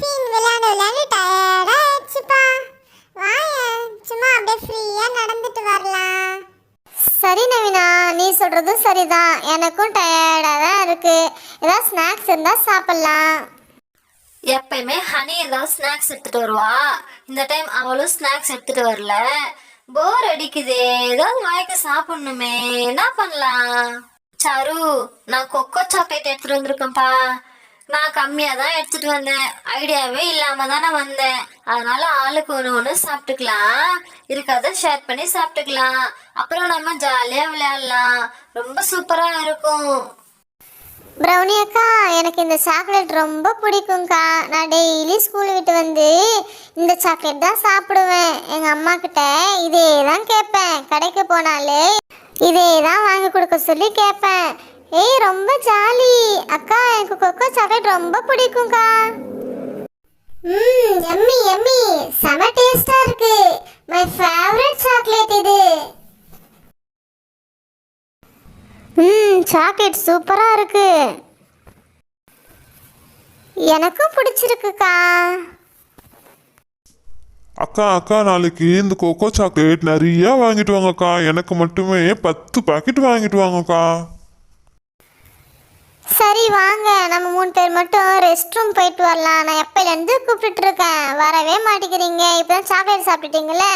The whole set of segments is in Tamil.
விளையாட விளையாண்டு டயர்டா ஆயிடுச்சுப்பா. வாயேன் சும்மா அப்படியே ஃப்ரீயா நடந்துட்டு வரலாம். சரி நவீனா நீ சொல்றதும் சரிதான். எனக்கும் டயர்டாக தான் இருக்கு. ஏதாவது ஸ்நாக்ஸ் இருந்தால் சாப்பிட்லாம். எப்பயுமே ஹனி ஏதாவது ஸ்நாக்ஸ் எடுத்துட்டு வருவா. இந்த டைம் அவளும் ஸ்நாக்ஸ் எடுத்துட்டு வரல. போர் அடிக்குதே. ஏதாவது வாய்க்கு சாப்பிடணுமே. என்ன பண்ணலாம்? சாரு நான் கொக்கோ சாக்லேட் எடுத்துட்டு வந்திருக்கேன்ப்பா. நான் கம்மியாக தான் எடுத்துட்டு வந்தேன். ஐடியாவே இல்லாம தானே வந்தேன். அதனால ஆளுக்கு ஒன்று ஒன்று சாப்பிட்டுக்கலாம். இருக்கிறத ஷேர் பண்ணி சாப்பிட்டுக்கலாம். அப்புறம் நம்ம ஜாலியாக விளையாடலாம். ரொம்ப சூப்பராக இருக்கும். ப்ரௌனி அக்கா எனக்கு இந்த சாக்லேட் ரொம்ப பிடிக்கும்க்கா. நான் டெய்லி ஸ்கூல் விட்டு வந்து இந்த சாக்லேட் தான் சாப்பிடுவேன். எங்கள் அம்மா கிட்ட இதே தான் கேட்பேன். கடைக்கு போனாலே இதே தான் வாங்கி கொடுக்க சொல்லி கேட்பேன். ஏய் ரொம்ப ஜாலி. அக்கா எனக்கு கொக்கோ சாக்லேட் ரொம்ப பிடிக்கும்க்கா. ம் எம்மி எம்மி. செம டேஸ்டா இருக்கு. மை ஃபேவரட் சாக்லேட் இது. ம் சாக்லேட் சூப்பரா இருக்கு. எனக்கும் பிடிச்சிருக்குக்கா. அக்கா அக்கா நாளைக்கு இந்த கொக்கோ சாக்லேட் நிறைய வாங்கிட்டு வாங்கக்கா. எனக்கு மட்டுமே பத்து பாக்கெட் வாங்கிட்டு வாங்கக்கா. சரி வாங்க. நம்ம மூணு பேர் மட்டும் ரெஸ்ட் ரூம் போயிட்டு வரலாம். நான் எப்பயிலேருந்து கூப்பிட்டுட்ருக்கேன்? வரவே மாட்டேங்கிறீங்க. இப்போ தான் சாக்லேட் சாப்பிட்டுட்டீங்களே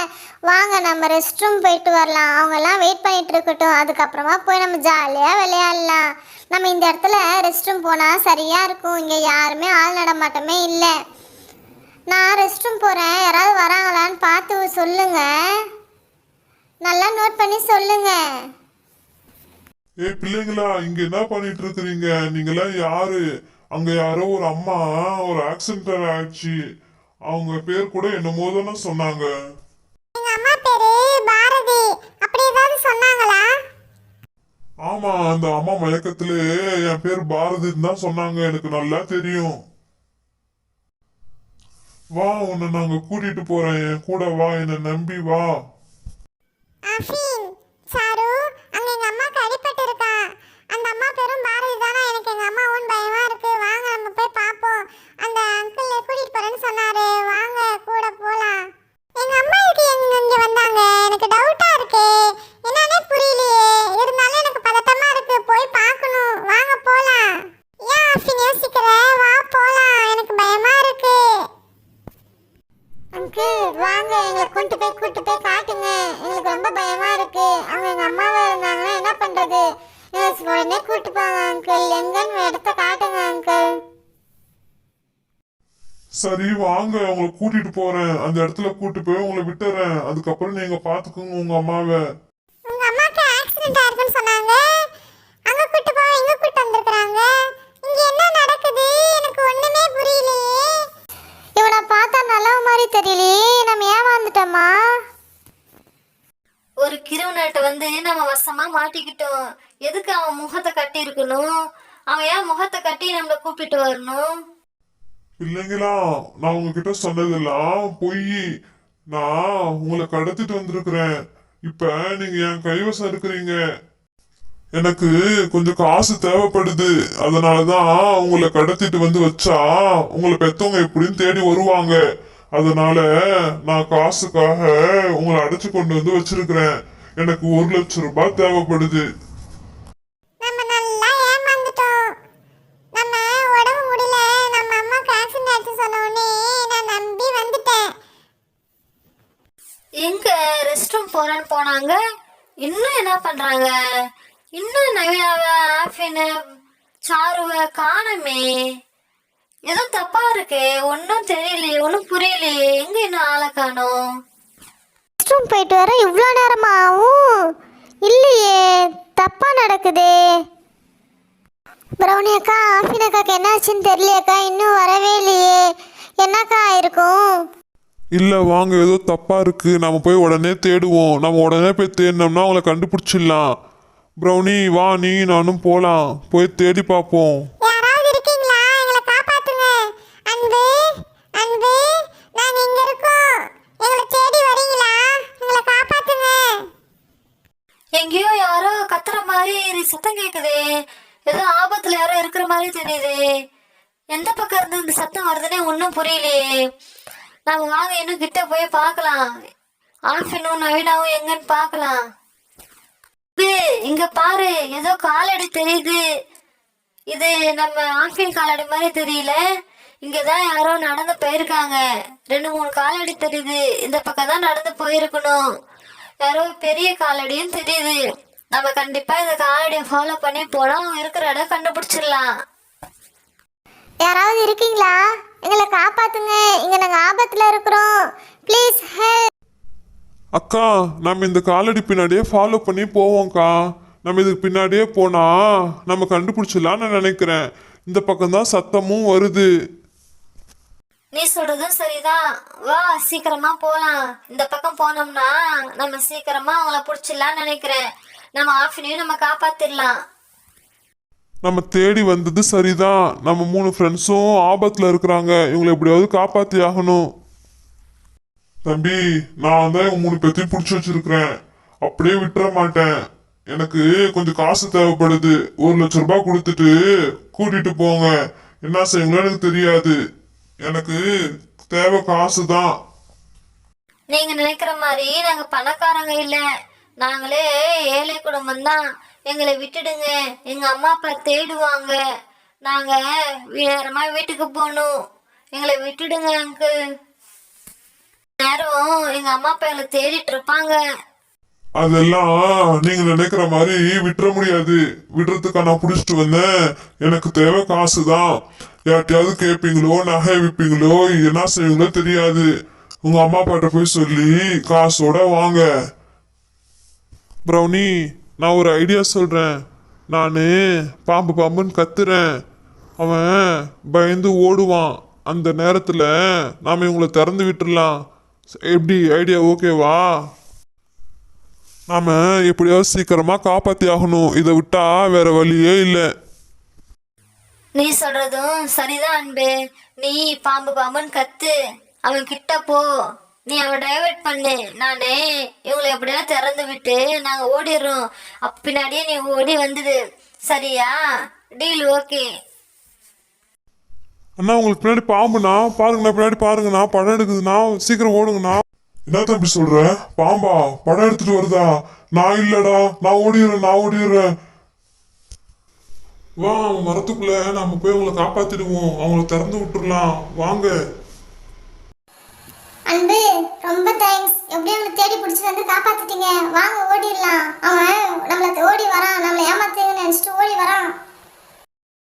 வாங்க நம்ம ரெஸ்ட் ரூம் போயிட்டு வரலாம். அவங்கெல்லாம் வெயிட் பண்ணிகிட்டு இருக்கட்டும். அதுக்கப்புறமா போய் நம்ம ஜாலியாக விளையாடலாம். நம்ம இந்த இடத்துல ரெஸ்ட் ரூம் போனால் சரியாக இருக்கும். இங்கே யாருமே ஆள் நடமாட்டமே இல்லை. நான் ரெஸ்ட் ரூம் போகிறேன் யாராவது வராங்களான்னு பார்த்து சொல்லுங்கள் நல்லா நோட் பண்ணி சொல்லுங்கள் ஏய் பிள்ளைங்களா இங்க என்ன பண்ணிட்டு இருக்கிறீங்க நீங்களாம் யாரு? அங்க யாரோ ஒரு அம்மா ஒரு ஆக்சிடென்ட் ஆயிடுச்சு. அவங்க பேர் கூட என்னமோ தானே சொன்னாங்க. எங்க அம்மா பேரு பாரதி. அப்படி ஏதாவது சொன்னாங்களா? ஆமா அந்த அம்மா மயக்கத்துல என் பேர் பாரதின்னு தான் சொன்னாங்க. எனக்கு நல்லா தெரியும். வா உன்னை நாங்க கூட்டிட்டு போறேன். என் கூட வா என்னை நம்பி வா. சாரு அங்க எங்க சரி வாங்க உங்களை கூட்டிட்டு போறேன். அந்த இடத்துல கூட்டி போய் உங்களை விட்டுறேன். அதுக்கப்புறம் நீங்க பாத்துக்கோங்க உங்க அம்மாவை. உங்க அம்மாக்கு ஆக்சிடென்ட் ஆயிருக்குன்னு சொன்னாங்க. அங்க கூட்டு போக இங்க கூட்டு வந்திருக்காங்க இங்க என்ன நடக்குது? எனக்கு ஒண்ணுமே புரியலையே. இவனை பார்த்தா நல்ல மாதிரி தெரியலையே. நம்ம ஏமாந்துட்டோமா ஒரு கிருவனாட்ட வந்து நம்ம வசமா மாட்டிக்கிட்டோம். எதுக்கு அவன் முகத்தை கட்டி இருக்கணும் அவன் ஏன் முகத்தை கட்டி நம்மளை கூப்பிட்டு வரணும்? இல்லைங்களா? நான் உங்ககிட்ட சொன்னதெல்லாம் பொய். நான் உங்களை கடத்திட்டு வந்திருக்கிறேன். இப்ப நீங்க என் கைவசம் இருக்கிறீங்க எனக்கு கொஞ்சம் காசு தேவைப்படுது. அதனாலதான் உங்களை கடத்திட்டு வந்து வச்சா உங்களை பெத்தவங்க எப்படின்னு தேடி வருவாங்க. அதனால நான் காசுக்காக உங்களை அடைச்சு கொண்டு வந்து வச்சிருக்கிறேன். எனக்கு ஒரு லட்சம் ரூபாய் தேவைப்படுது நம்ம நல்லா ஏமாந்துட்டோம் நம்ம உடம்பு முடியல நம்ம அம்மாக்கு ஆக்சிடென்ட் ஆயிடுச்சு சொன்ன உடனே நான் நம்பி வந்துட்டேன் எங்க ரெஸ்ட் ரூம் போறேன்னு இன்னும் என்ன பண்றாங்க? இன்னும் நவீனாவ ஆஃபினு சாருவ காணமே. ஏதோ தப்பா இருக்கு. ஒன்றும் தெரியலையே ஒன்றும் புரியலையே எங்க இன்னும் ஆளை காணோம்? ரெஸ்ட் ரூம் போயிட்டு வர இவ்வளோ நேரமா ஆகும் இல்லையே தப்பா நடக்குதே. பிரௌனி அக்கா ஆஃபின் அக்காக்கு என்னாச்சுன்னு தெரியலையக்கா இன்னும் வரவே இல்லையே. என்னக்கா ஆயிருக்கும்? இல்ல வாங்க ஏதோ தப்பா இருக்கு. நம்ம போய் உடனே தேடுவோம். நம்ம உடனே போய் தேடினோம்னா அவங்கள கண்டுபிடிச்சிடலாம். ப்ரௌனி வா நீ நானும் போலாம். போய் தேடி பார்ப்போம். எங்கேயோ யாரோ கத்துற மாதிரி சத்தம் கேக்குதே. ஏதோ ஆபத்துல யாரோ இருக்கிற மாதிரி தெரியுது. எந்த பக்கம் இருந்து இந்த சத்தம் வருதுன்னே ஒன்றும் புரியலையே. நாம வாங்க இன்னும் கிட்ட போய் பார்க்கலாம். ஆல்ஃபினும் நவீனாவும் எங்கன்னு பார்க்கலாம். இது, இங்க பாரு ஏதோ காலடி தெரியுது. இது நம்ம ஆல்ஃபின் காலடி மாதிரி தெரியல. இங்கதான் யாரோ நடந்து போயிருக்காங்க. ரெண்டு மூணு காலடி தெரியுது. இந்த பக்கம் தான் நடந்து போயிருக்கணும். யாரோ பெரிய காலடியும் தெரியுது. நம்ம கண்டிப்பா இந்த காலடியை ஃபாலோ பண்ணி போனா அவங்க இருக்கிற இடம் கண்டுபிடிச்சிடலாம். யாராவது இருக்கீங்களா? எங்களை காப்பாத்துங்க. இங்க நாங்க ஆபத்துல இருக்கிறோம். ப்ளீஸ் ஹெல்ப் அக்கா நம்ம இந்த காலடி பின்னாடியே ஃபாலோ பண்ணி போவோம்க்கா. நம்ம இதுக்கு பின்னாடியே போனா நம்ம கண்டுபிடிச்சிடலாம்னு நினைக்கிறேன். இந்த பக்கம் தான் சத்தமும் வருது. நீ சொல்றதும் சரிதான். வா சீக்கிரமா போலாம். இந்த பக்கம் போனோம்னா நம்ம சீக்கிரமா அவங்கள புடிச்சிடலாம்னு நினைக்கிறேன். நம்ம ஆஃபினையும் நம்ம காப்பாத்திடலாம். நம்ம தேடி வந்தது சரிதான். நம்ம மூணு ஃப்ரெண்ட்ஸும் ஆபத்தில் இருக்கிறாங்க. இவங்களை எப்படியாவது காப்பாற்றி ஆகணும் தம்பி நான் தான் இவங்க மூணு பேர்த்தையும் பிடிச்சி வச்சிருக்கிறேன். அப்படியே விட்டுற மாட்டேன். எனக்கு கொஞ்சம் காசு தேவைப்படுது. ஒரு லட்ச ரூபாய் கொடுத்துட்டு கூட்டிட்டு போங்க. என்ன செய்யுங்களோ எனக்கு தெரியாது. எனக்கு தேவை காசு தான் நீங்க நினைக்கிற மாதிரி நாங்க பணக்காரங்க இல்ல. நாங்களே ஏழை குடும்பம் தான் எங்களை விட்டுடுங்க. எங்க அம்மா அப்பா தேடுவாங்க. நாங்க வேறமா வீட்டுக்கு போகணும். எங்களை விட்டுடுங்க அங்கிள் நேரம் எங்க அம்மா அப்பா எங்களை தேடிட்டு இருப்பாங்க. அதெல்லாம் நீங்க நினைக்கிற மாதிரி விட்டுற முடியாது. விடுறதுக்கா நான் புடிச்சிட்டு வந்தேன். எனக்கு தேவை காசு தான் யார்ட்டையாவது கேட்பீங்களோ நகை விப்பீங்களோ என்ன செய்வீங்களோ தெரியாது. உங்க அம்மா அப்பாட்ட போய் சொல்லி காசோட வாங்க. ப்ரௌனி நான் ஒரு ஐடியா சொல்கிறேன் நான் பாம்பு பாம்புன்னு கத்துறேன். அவன் பயந்து ஓடுவான். அந்த நேரத்தில் நாம் இவங்களை திறந்து விட்டுடலாம் எப்படி? ஐடியா ஓகேவா நாம் எப்படியாவது சீக்கிரமாக காப்பாற்றி ஆகணும். இதை விட்டால் வேற வழியே இல்லை. நீ சொல்றதும் சரிதான் அன்பு. நீ பாம்பு பாம்புன்னு கத்து. அவன் கிட்ட போ. நீ அவன் டைவர்ட் பண்ணு. நானு இவங்களை எப்படியா திறந்து விட்டு நாங்க ஓடிடுறோம். பின்னாடியே நீ ஓடி வந்தது. சரியா? டீல் ஓகே அண்ணா உங்களுக்கு பின்னாடி பாம்புண்ணா. பாருங்கண்ணா பின்னாடி பாருங்கண்ணா. படம் எடுக்குதுண்ணா. சீக்கிரம் ஓடுங்கண்ணா. என்ன தம்பி சொல்ற? பாம்பா? படம் எடுத்துட்டு வருதா? நான் இல்லடா. நான் ஓடிடுறேன் நான் ஓடிடுறேன். வா மரத்துக்குள்ள நம்ம போய் அவங்கள காப்பாத்திடுவோம். அவங்கள திறந்து விட்டுறலாம். வாங்க. அன்பு ரொம்ப தேங்க்ஸ் எப்படியும் எங்களை தேடி பிடிச்சி வந்து காப்பாத்திட்டீங்க? வாங்க ஓடிடலாம். அவன் நம்மளை ஓடி வரான். நம்மளை ஏமாத்துங்கன்னு நினச்சிட்டு ஓடி வரான்.